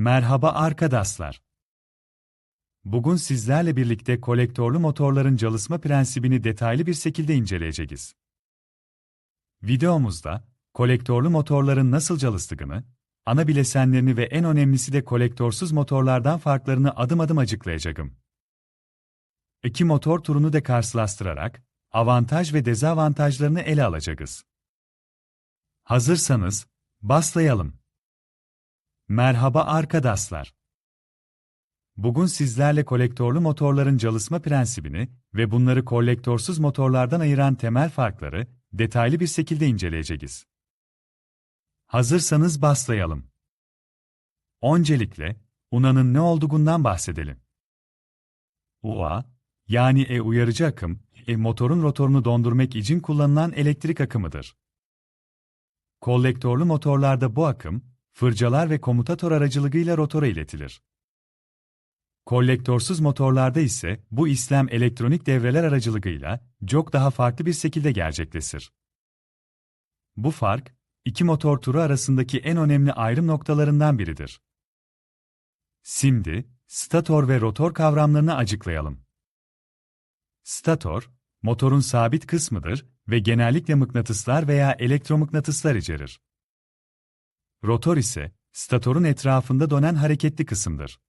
Merhaba arkadaşlar. Bugün sizlerle birlikte kolektörlü motorların çalışma prensibini detaylı bir şekilde inceleyeceğiz. Videomuzda, kolektörlü motorların nasıl çalıştığını, ana bileşenlerini ve en önemlisi de kolektörsüz motorlardan farklarını adım adım açıklayacağım. İki motor turunu da karşılaştırarak, avantaj ve dezavantajlarını ele alacağız. Hazırsanız, başlayalım. Merhaba arkadaşlar. Bugün sizlerle kolektörlü motorların çalışma prensibini ve bunları kolektörsüz motorlardan ayıran temel farkları detaylı bir şekilde inceleyeceğiz. Hazırsanız başlayalım. Öncelikle, UNA'nın ne olduğundan bahsedelim. UA, yani E uyarıcı akım, E motorun rotorunu dondurmak için kullanılan elektrik akımıdır. Kolektörlü motorlarda bu akım, fırcalar ve komutatör aracılığıyla rotora iletilir. Kolektörsüz motorlarda ise bu işlem elektronik devreler aracılığıyla çok daha farklı bir şekilde gerçekleşir. Bu fark, iki motor turu arasındaki en önemli ayrım noktalarından biridir. Şimdi, stator ve rotor kavramlarını açıklayalım. Stator, motorun sabit kısmıdır ve genellikle mıknatıslar veya elektromıknatıslar içerir. Rotor ise, statorun etrafında dönen hareketli kısımdır.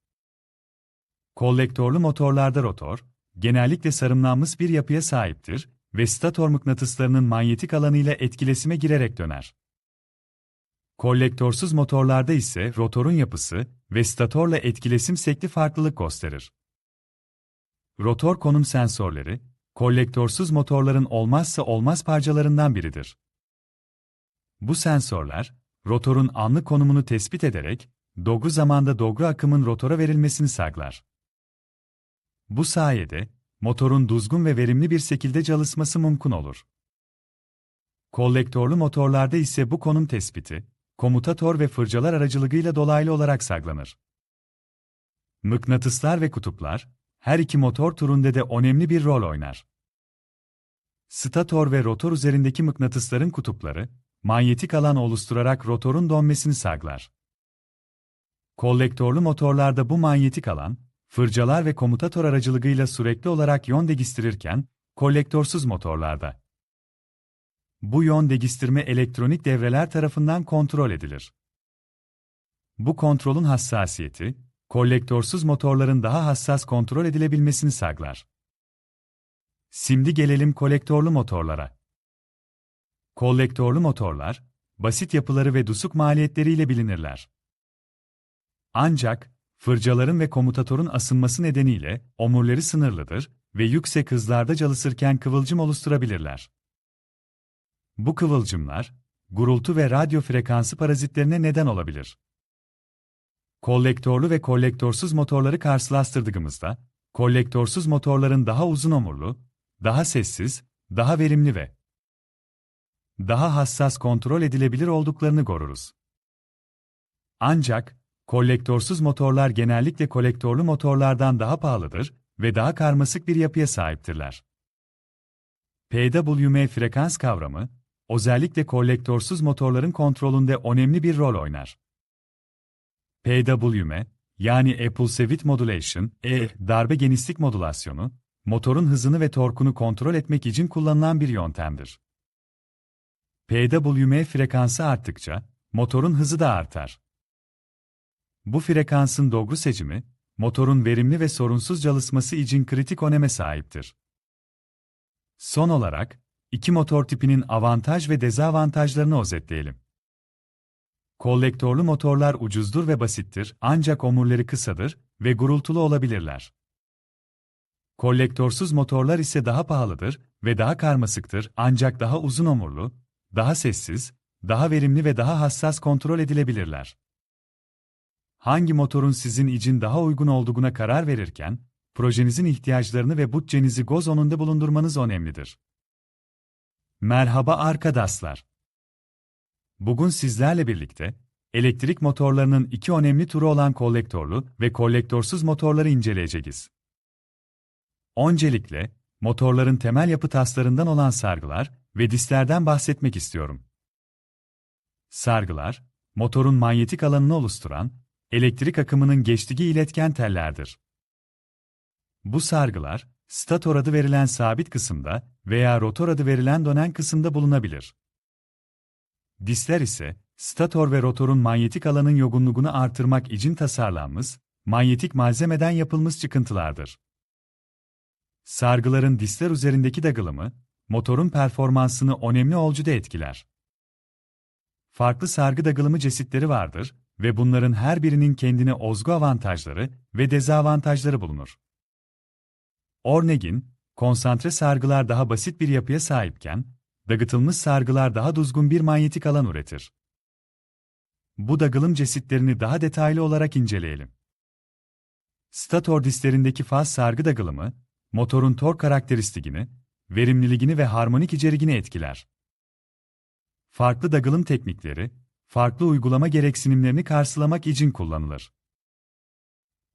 Kolektörlü motorlarda rotor, genellikle sarımlanmış bir yapıya sahiptir ve stator mıknatıslarının manyetik alanıyla etkileşime girerek döner. Kolektörsüz motorlarda ise rotorun yapısı ve statorla etkileşim şekli farklılık gösterir. Rotor konum sensörleri, kolektörsüz motorların olmazsa olmaz parçalarından biridir. Bu sensörler, rotorun anlık konumunu tespit ederek, doğru zamanda doğru akımın rotora verilmesini sağlar. Bu sayede, motorun düzgün ve verimli bir şekilde çalışması mümkün olur. Kolektörlü motorlarda ise bu konum tespiti, komutatör ve fırcalar aracılığıyla dolaylı olarak saklanır. Mıknatıslar ve kutuplar, her iki motor turunda da önemli bir rol oynar. Stator ve rotor üzerindeki mıknatısların kutupları, manyetik alan oluşturarak rotorun dönmesini sağlar. Kolektörlü motorlarda bu manyetik alan, fırcalar ve komutatör aracılığıyla sürekli olarak yön değiştirirken, kolektörsüz motorlarda. Bu yön değiştirme elektronik devreler tarafından kontrol edilir. Bu kontrolün hassasiyeti, kolektörsüz motorların daha hassas kontrol edilebilmesini sağlar. Şimdi gelelim kolektörlü motorlara. Kolektörlü motorlar, basit yapıları ve dusuk maliyetleriyle bilinirler. Ancak, fırcaların ve komutatörün asınması nedeniyle omurları sınırlıdır ve yüksek hızlarda çalışırken kıvılcım oluşturabilirler. Bu kıvılcımlar, gurultu ve radyo frekansı parazitlerine neden olabilir. Kollektörlü ve kolektörsüz motorları karşılaştırdığımızda, kolektörsüz motorların daha uzun omurlu, daha sessiz, daha verimli ve daha hassas kontrol edilebilir olduklarını görürüz. Ancak, kolektörsüz motorlar genellikle kolektörlü motorlardan daha pahalıdır ve daha karmaşık bir yapıya sahiptirler. PWM frekans kavramı, özellikle kolektörsüz motorların kontrolünde önemli bir rol oynar. PWM, yani Appulse Width Modulation, E, darbe genişlik modülasyonu, motorun hızını ve torkunu kontrol etmek için kullanılan bir yöntemdir. PWM frekansı arttıkça, motorun hızı da artar. Bu frekansın doğru seçimi, motorun verimli ve sorunsuz çalışması için kritik öneme sahiptir. Son olarak, iki motor tipinin avantaj ve dezavantajlarını özetleyelim. Kolektörlü motorlar ucuzdur ve basittir ancak omurları kısadır ve gurultulu olabilirler. Kolektörsüz motorlar ise daha pahalıdır ve daha karmaşıktır ancak daha uzun omurlu, daha sessiz, daha verimli ve daha hassas kontrol edilebilirler. Hangi motorun sizin için daha uygun olduğuna karar verirken, projenizin ihtiyaçlarını ve bütçenizi göz önünde bulundurmanız önemlidir. Merhaba arkadaşlar. Bugün sizlerle birlikte, elektrik motorlarının iki önemli türü olan kolektörlü ve kolektörsüz motorları inceleyeceğiz. Öncelikle, motorların temel yapı taslarından olan sargılar ve disklerden bahsetmek istiyorum. Sargılar, motorun manyetik alanını oluşturan, elektrik akımının geçtiği iletken tellerdir. Bu sargılar, stator adı verilen sabit kısımda veya rotor adı verilen dönen kısımda bulunabilir. Disler ise, stator ve rotorun manyetik alanın yogunluğunu artırmak için tasarlanmış, manyetik malzemeden yapılmış çıkıntılardır. Sargıların disler üzerindeki dağılımı, motorun performansını önemli ölçüde etkiler. Farklı sargı dağılımı çeşitleri vardır ve bunların her birinin kendine özgü avantajları ve dezavantajları bulunur. Örneğin, konsantre sargılar daha basit bir yapıya sahipken, dağıtılmış sargılar daha düzgün bir manyetik alan üretir. Bu dağılım çeşitlerini daha detaylı olarak inceleyelim. Stator dislerindeki faz sargı dağılımı, motorun tork karakteristiğini, verimliliğini ve harmonik içeriğini etkiler. Farklı dağılım teknikleri, farklı uygulama gereksinimlerini karşılamak için kullanılır.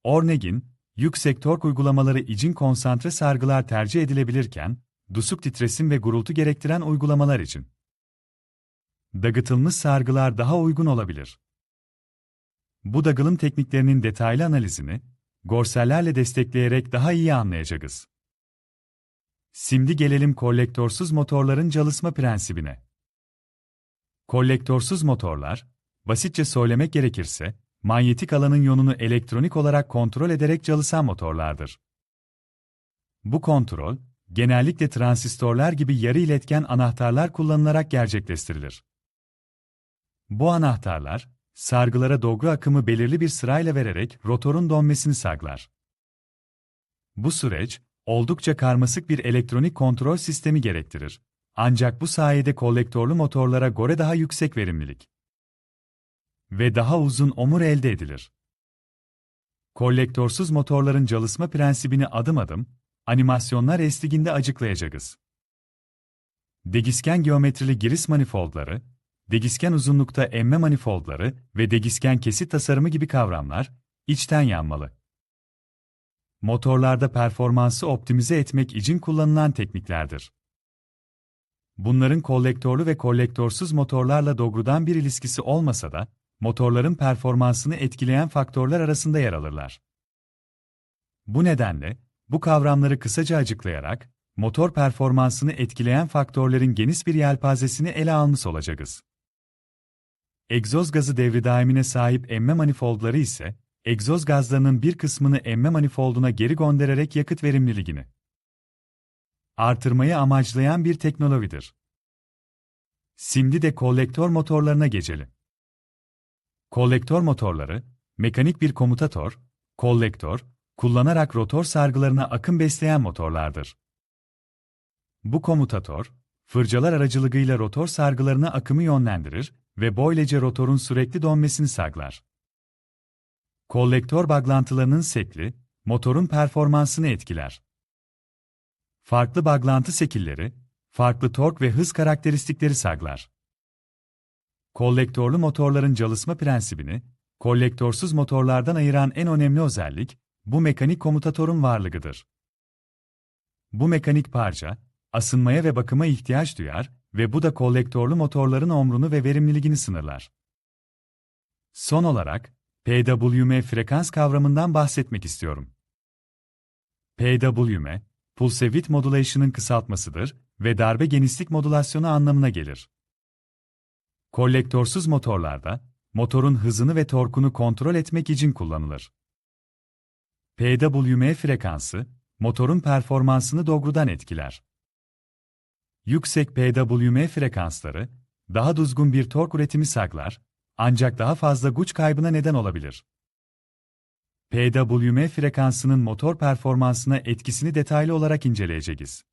Örneğin, yüksek tork uygulamaları için konsantre sargılar tercih edilebilirken, düşük titresim ve gurultu gerektiren uygulamalar için dağıtılmış sargılar daha uygun olabilir. Bu dağılım tekniklerinin detaylı analizini, görsellerle destekleyerek daha iyi anlayacağız. Şimdi gelelim kolektörsüz motorların çalışma prensibine. Kolektörsüz motorlar, basitçe söylemek gerekirse, manyetik alanın yönünü elektronik olarak kontrol ederek çalışan motorlardır. Bu kontrol, genellikle transistörler gibi yarı iletken anahtarlar kullanılarak gerçekleştirilir. Bu anahtarlar, sargılara doğru akımı belirli bir sırayla vererek rotorun dönmesini sağlar. Bu süreç, oldukça karmaşık bir elektronik kontrol sistemi gerektirir. Ancak bu sayede kolektörlü motorlara göre daha yüksek verimlilik ve daha uzun omur elde edilir. Kolektörsüz motorların çalışma prensibini adım adım, animasyonlar eşliğinde açıklayacağız. Degisken geometrili giriş manifoldları, degisken uzunlukta emme manifoldları ve degisken kesit tasarımı gibi kavramlar, içten yanmalı. Motorlarda performansı optimize etmek için kullanılan tekniklerdir. Bunların kolektörlü ve kolektörsüz motorlarla doğrudan bir ilişkisi olmasa da, motorların performansını etkileyen faktörler arasında yer alırlar. Bu nedenle, bu kavramları kısaca açıklayarak, motor performansını etkileyen faktörlerin geniş bir yelpazesini ele almış olacağız. Egzoz gazı devri daimine sahip emme manifoldları ise, egzoz gazlarının bir kısmını emme manifolduna geri göndererek yakıt verimliliğini artırmayı amaçlayan bir teknolojidir. Şimdi de kolektör motorlarına geçelim. Kolektör motorları, mekanik bir komutatör, kolektör, kullanarak rotor sargılarına akım besleyen motorlardır. Bu komutatör, fırçalar aracılığıyla rotor sargılarına akımı yönlendirir ve böylece rotorun sürekli dönmesini sağlar. Kolektör bağlantılarının sekli, motorun performansını etkiler. Farklı bağlantı şekilleri, farklı tork ve hız karakteristikleri sağlar. Kolektörlü motorların çalışma prensibini, kolektörsüz motorlardan ayıran en önemli özellik, bu mekanik komutatörün varlığıdır. Bu mekanik parça, asınmaya ve bakıma ihtiyaç duyar ve bu da kolektörlü motorların ömrünü ve verimliliğini sınırlar. Son olarak, PWM frekans kavramından bahsetmek istiyorum. PWM, Pulse Width Modulation'ın kısaltmasıdır ve darbe genişlik modülasyonu anlamına gelir. Kolektörsüz motorlarda, motorun hızını ve torkunu kontrol etmek için kullanılır. PWM frekansı, motorun performansını doğrudan etkiler. Yüksek PWM frekansları, daha düzgün bir tork üretimi sağlar, ancak daha fazla güç kaybına neden olabilir. PWM frekansının motor performansına etkisini detaylı olarak inceleyeceğiz.